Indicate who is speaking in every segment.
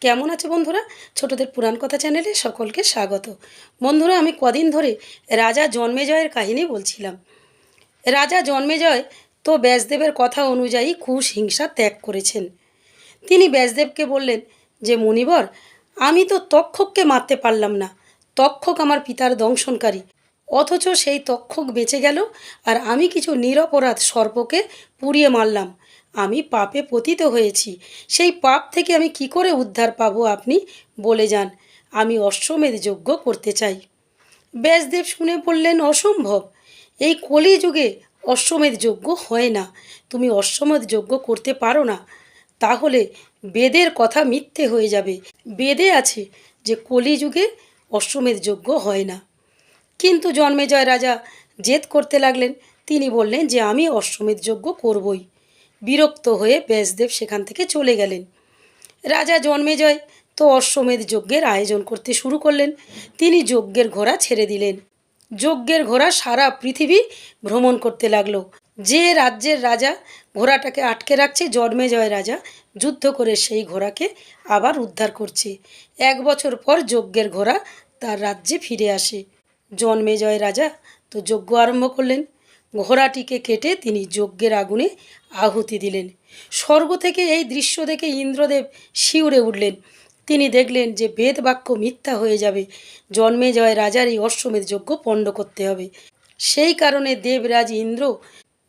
Speaker 1: কেমন আছে বন্ধুরা? ছোটদের পুরাণ কথা চ্যানেলে সকলকে স্বাগত। বন্ধুরা, আমি কদিন ধরে রাজা জন্মেজয়ের কাহিনী বলছিলাম। রাজা জন্মেজয় তো ব্যাসদেবের কথা অনুযায়ী খুশ হিংসা ত্যাগ করেছেন। তিনি ব্যাসদেবকে বললেন যে, মুনিবর, আমি তো তক্ষককে মারতে পারলাম না। তক্ষক আমার পিতার দংশনকারী। অথচ সেই তক্ষক বেঁচে গেল আর আমি কিছু নিরপরাধ সর্পকে পুড়িয়ে মারলাম। আমি পাপে পতিত হয়েছি। সেই পাপ থেকে আমি কি করে উদ্ধার পাবো আপনি বলে যান। আমি অশ্বমেধ যজ্ঞ করতে চাই। ব্যাসদেব শুনে বললেন, অসম্ভব। এই কলিযুগে অশ্বমেধ যজ্ঞ হয় না। তুমি অশ্বমেধ যজ্ঞ করতে পারো না। তাহলে বেদের কথা মিথ্যে হয়ে যাবে। বেদে আছে যে কলিযুগে অশ্বমেধ যজ্ঞ হয় না। কিন্তু জন্মেজয় রাজা জেদ করতে লাগলেন। তিনি বললেন যে, আমি অশ্বমেধ যজ্ঞ করবই। বিরক্ত হয়ে ব্যাসদেব সেখান থেকে চলে গেলেন। রাজা জন্মেজয় তো অশ্বমেধ যজ্ঞের আয়োজন করতে শুরু করলেন। তিনি যজ্ঞের ঘোড়া ছেড়ে দিলেন। যজ্ঞের ঘোড়া সারা পৃথিবী ভ্রমণ করতে লাগল। যে রাজ্যের রাজা ঘোড়াটাকে আটকে রাখছে জন্মেজয় রাজা যুদ্ধ করে সেই ঘোড়াকে আবার উদ্ধার করছে। এক বছর পর যজ্ঞের ঘোড়া তার রাজ্যে ফিরে আসে। জন্মেজয় রাজা, তো যজ্ঞ আরম্ভ করলেন। ঘোড়াটিকে কেটে তিনি যজ্ঞের আগুনে আহুতি দিলেন। স্বর্গ থেকে এই দৃশ্য দেখে ইন্দ্রদেব শিউরে উঠলেন। তিনি দেখলেন যে বেদ বাক্য মিথ্যা হয়ে যাবে। জন্মে জয় রাজার এই অশ্বমেধ যজ্ঞ পণ্ড করতে হবে। সেই কারণে দেবরাজ ইন্দ্র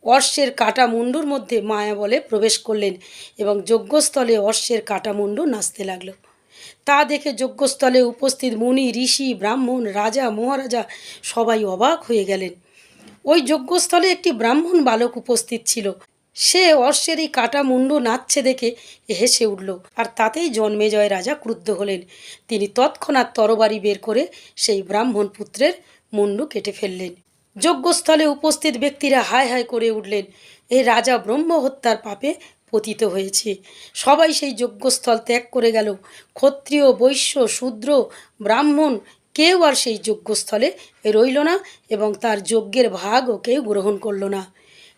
Speaker 1: অশ্বের কাটা মুন্ডুর মধ্যে মায়া বলে প্রবেশ করলেন এবং যজ্ঞস্থলে অশ্বের কাটা মুন্ডু নাচতে লাগল। তা দেখে যজ্ঞস্থলে উপস্থিত মুনি, ঋষি, ব্রাহ্মণ, রাজা, মহারাজা সবাই অবাক হয়ে গেলেন। ওই যজ্ঞস্থলে একটি ব্রাহ্মণ বালক উপস্থিত ছিল। সে অশ্বের এই কাটা মুন্ডু নাচছে দেখে হেসে উঠল আর তাতেই জন্মেজয় রাজা ক্রুদ্ধ হলেন। তিনি তৎক্ষণাৎ তরবারি বের করে সেই ব্রাহ্মণ পুত্রের মুন্ডু কেটে ফেললেন। যজ্ঞস্থলে উপস্থিত ব্যক্তিরা হায় হায় করে উঠলেন। এই রাজা ব্রহ্ম হত্যার পাপে পতিত হয়েছে। সবাই সেই যজ্ঞস্থল ত্যাগ করে গেল। ক্ষত্রিয়, বৈশ্য, শূদ্র, ব্রাহ্মণ কেউ আর সেই যজ্ঞস্থলে রইল না এবং তার যজ্ঞের ভাগও কেউ গ্রহণ করল না।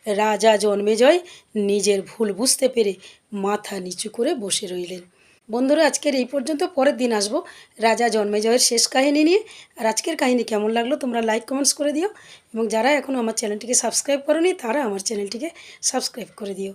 Speaker 1: রাজা জন্মেজয় নিজের ভুল বুঝতে পেরে মাথা নিচু করে বসে রইলেন। বন্ধুরা, আজকের এই পর্যন্ত। পরের দিন আসব রাজা জন্মেজয়ের শেষ কাহিনী নিয়ে। আর আজকের কাহিনী কেমন লাগল তোমরা লাইক কমেন্টস করে দিও। এবং যারা এখনও আমার চ্যানেলটিকে সাবস্ক্রাইব করনি, তারা আমার চ্যানেলটিকে সাবস্ক্রাইব করে দিও।